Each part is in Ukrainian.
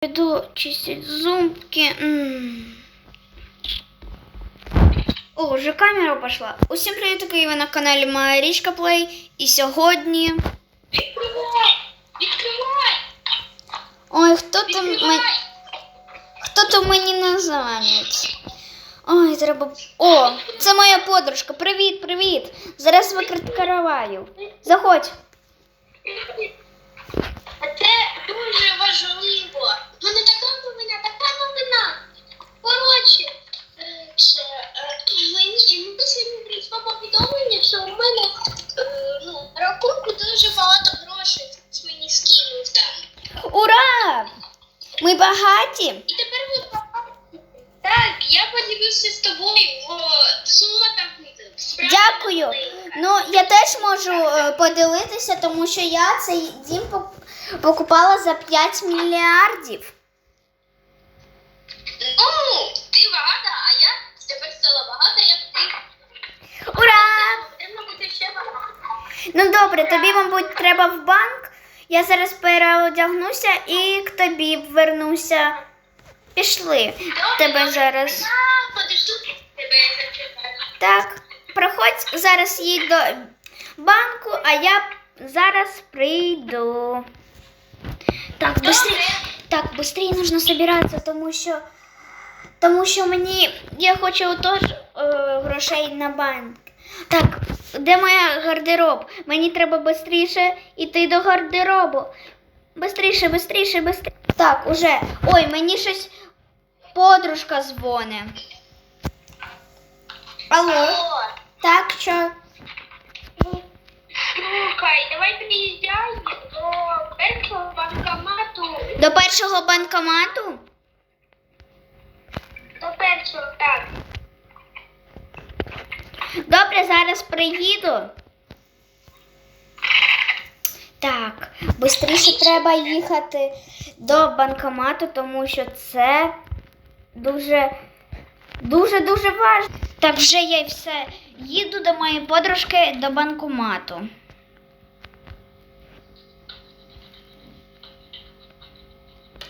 Піду чистить зубки. О, вже камера пішла. Усім привіт, ви на каналі Моя Річка Плей. І сьогодні. Відкривай! Відкривай! Ой, хто там мен... Відкривай! хто там мені названить? Ой, треба. О, це моя подружка. Привіт, привіт. Зараз викрикараю. Заходь. А це дуже важливо. У мене така новина, така новина. Коротше, е, е, мені сьогодні прийшло повідомлення, що у мене е, ну, рахунку дуже багато грошей. Мені скинув там. Ура! Ми багаті. І тепер ви багаті. Так, я поділився з тобою, бо сума там Дякую. Ну, я теж можу поділитися, тому що я цей дім покупала за 5 мільярдів. Ну, ти багата, а я тепер стала багата, як ти. Ура! Потрібно бути ще багато. Ну добре, тобі, мабуть, треба в банк. Я зараз переодягнуся і к тобі вернуся. Пішли. Тебе зараз. Подожду, тебе зачекаю. Так, проходь зараз їдь до банку, а я зараз прийду. Так, быстрее. Так, быстрее нужно собиратися, тому що. Тому що мені. Я хочу теж е, грошей на банк. Так, де моя гардероб? Мені треба швидше йти до гардеробу. Бистріше, бистріше, бистріше. Так, уже. Ой, мені щось подружка. Алло. Алло, Так, що? Слухай, давай приїжджай до першого банкомату. До першого банкомату? До першого, так. Добре, зараз приїду. Так, швидше треба їхати до банкомату, тому що це дуже, дуже, дуже важливо. Так, вже я все. Їду до моєї подружки до банкомату.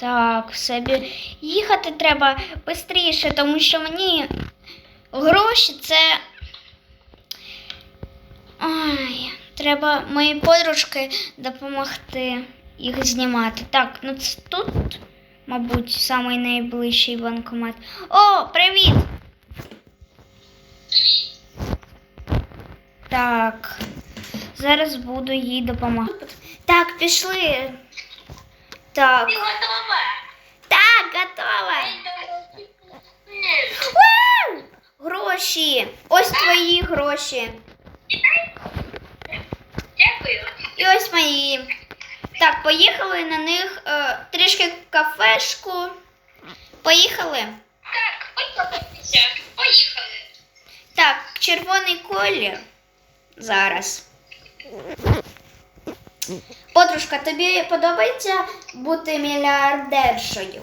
Так, собі їхати треба швидше, тому що мені гроші це. Ой, треба моїй подружки допомогти їх знімати. Так, ну це тут, мабуть, самий найближчий банкомат. О, привіт! Так. Зараз буду їй допомагати. Так, пішли. Так. Ти готова? Так, готова. Вау! Гроші. Ось твої гроші. Дякую. І ось мої. Так, поїхали на них е, трішки кафешку. Поїхали. Так, поїхалися. Поїхали. Так, червоний колір. Зараз. Подружка, тобі подобається бути мільярдершою?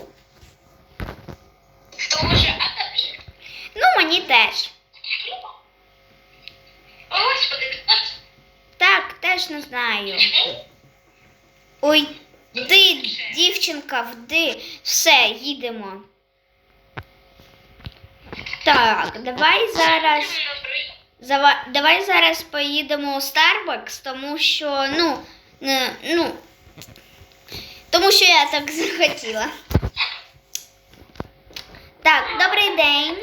Дуже, а тобі? Ну, мені теж. О, Господи. Так, теж не знаю. Ой, вди, дівчинка, вди. Все, їдемо. Так, давай зараз. Давай зараз поїдемо у Starbucks, тому що, ну, ну, тому що я так захотіла. Так, добрий день.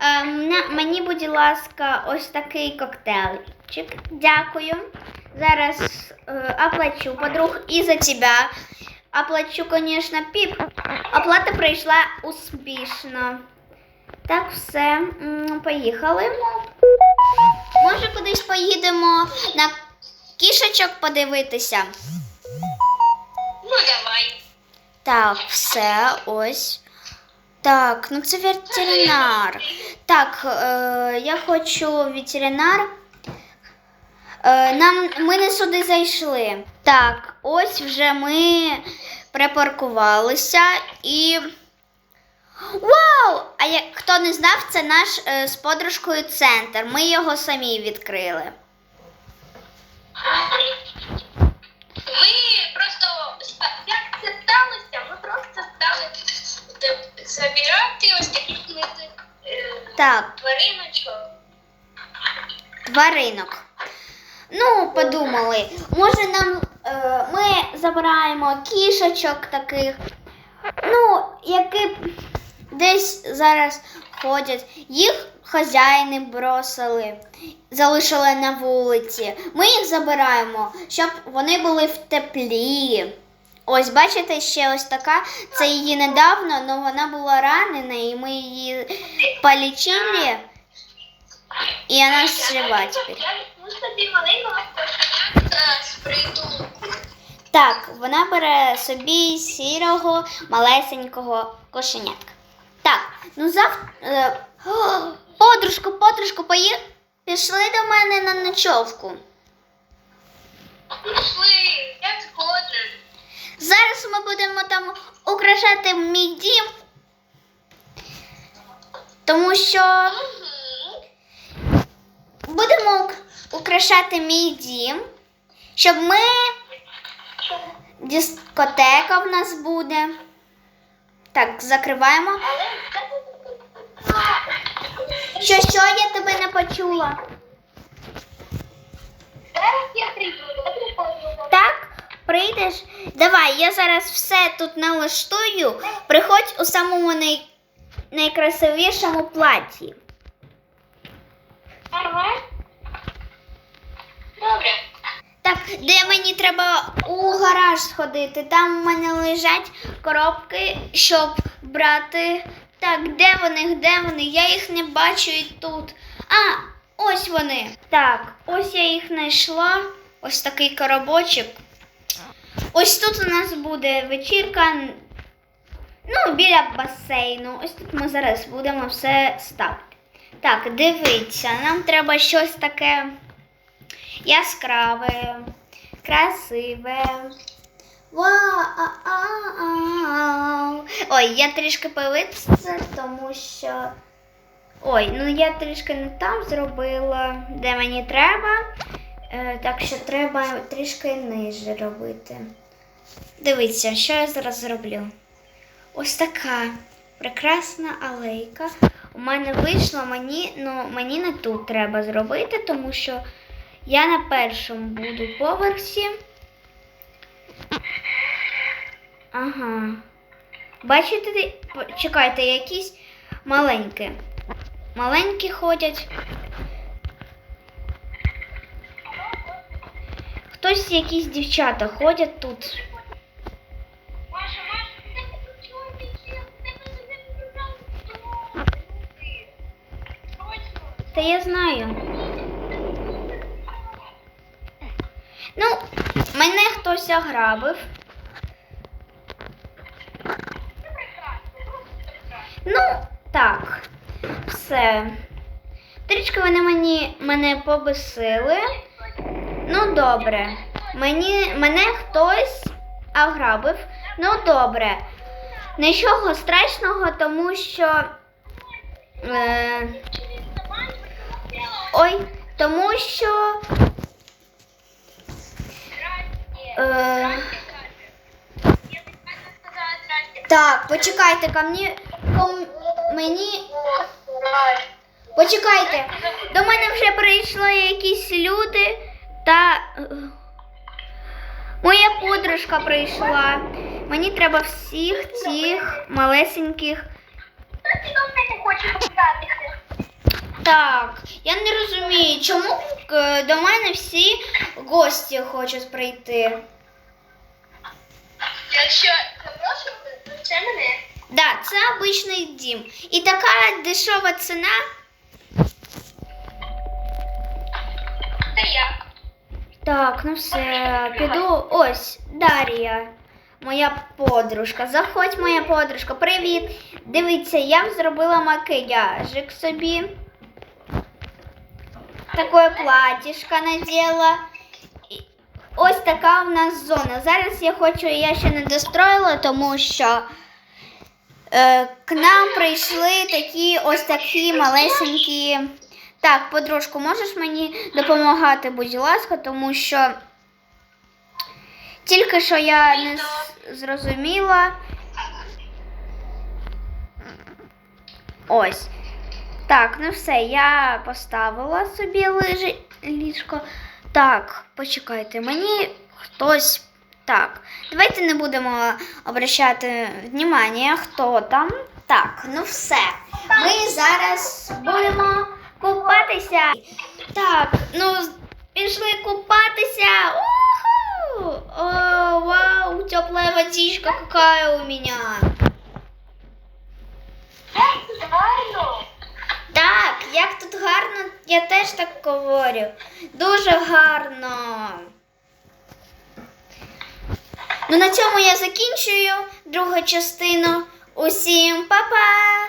Ем, мені, будь ласка, ось такий коктейльчик. Дякую. Зараз е, оплачу, подруг, і за тебе. Оплачу, звісно, піп. Оплата пройшла успішно. Так, все, поїхали. Може, кудись поїдемо на кішечок подивитися. Ну, давай. Так, все, ось. Так, ну це ветеринар. Так, е, я хочу ветеринар. Е, нам, ми не сюди зайшли. Так, ось вже ми припаркувалися і. Вау! А як хто не знав, це наш е, з подружкою центр. Ми його самі відкрили. Ми просто як це сталося? Ми просто стали забирати ось таких е, Так, твариночок. тваринок. Ну, подумали, може нам е, ми забираємо кішечок таких, ну, які десь зараз ходять. Їх хазяїни бросили, залишили на вулиці. Ми їх забираємо, щоб вони були в теплі. Ось, бачите, ще ось така. Це її недавно, але вона була ранена, і ми її полічили. І вона жива тепер. Так, вона бере собі сірого малесенького кошенятка. Ну завтра. Е, о, подружко, подружко, пої... пішли до мене на ночовку. Пішли, я згоден. Зараз ми будемо там украшати мій дім. Тому що будемо украшати мій дім, щоб ми. Дискотека в нас буде. Так, закриваємо. Що, що я тебе не почула? Так, прийдеш? Давай, я зараз все тут налаштую. Приходь у самому най... найкрасивішому платі. Ага. Добре. Так, де мені треба у гараж сходити? Там у мене лежать коробки, щоб брати. Так, де вони? Де вони? Я їх не бачу і тут. А, ось вони. Так, ось я їх знайшла. Ось такий коробочок. Ось тут у нас буде вечірка. Ну, біля басейну. Ось тут ми зараз будемо все ставити. Так, дивіться, нам треба щось таке яскраве, красиве. Вау! Ой, я трішки повиться, тому що. Ой, ну я трішки не там зробила, де мені треба. Е, так що треба трішки ниже робити. Дивіться, що я зараз зроблю. Ось така прекрасна алейка. У мене вийшло, мені, ну, мені не тут треба зробити, тому що я на першому буду поверсі. Ага. Бачите, чекайте, якісь маленькі. Маленькі ходять. Хтось якісь дівчата ходять тут. Та я знаю. Ну, мене хтось ограбив. Ну, так. Все. Трішки вони мені мене побесили. Ну, добре. Мені, мене хтось ограбив. Ну, добре. Нічого страшного, тому що. Е, ой, тому що. Е, так, почекайте, ко мені. Ко мені. Почекайте. До мене вже прийшли якісь люди та. Моя подружка прийшла. Мені треба всіх цих малесеньких. Так, я не розумію, чому е, до мене всі гості хочуть прийти. Якщо запрошувати, то це мене. Да, це обичний дім. І така дешева ціна. Це я. Так, ну все, піду. Ось, Дар'я, моя подружка. Заходь, моя подружка. Привіт. Дивіться, я зробила макияжик собі. Таке платічко наділа. Ось така в нас зона. Зараз я хочу, я ще не достроїла, тому що е, к нам прийшли такі ось такі малесенькі. Так, подружку, можеш мені допомагати, будь ласка, тому що тільки що я не зрозуміла. Ось. Так, ну все, я поставила собі лижі, ліжко. Так, почекайте, мені хтось. Так, давайте не будемо обращати внимання, хто там. Так, ну все. Ми зараз будемо купатися. Так, ну пішли купатися. Уху! О, вау, теплая водичка какая у меня. Так, як тут гарно, я теж так говорю. Дуже гарно. Ну на цьому я закінчую другу частину. Усім па-па!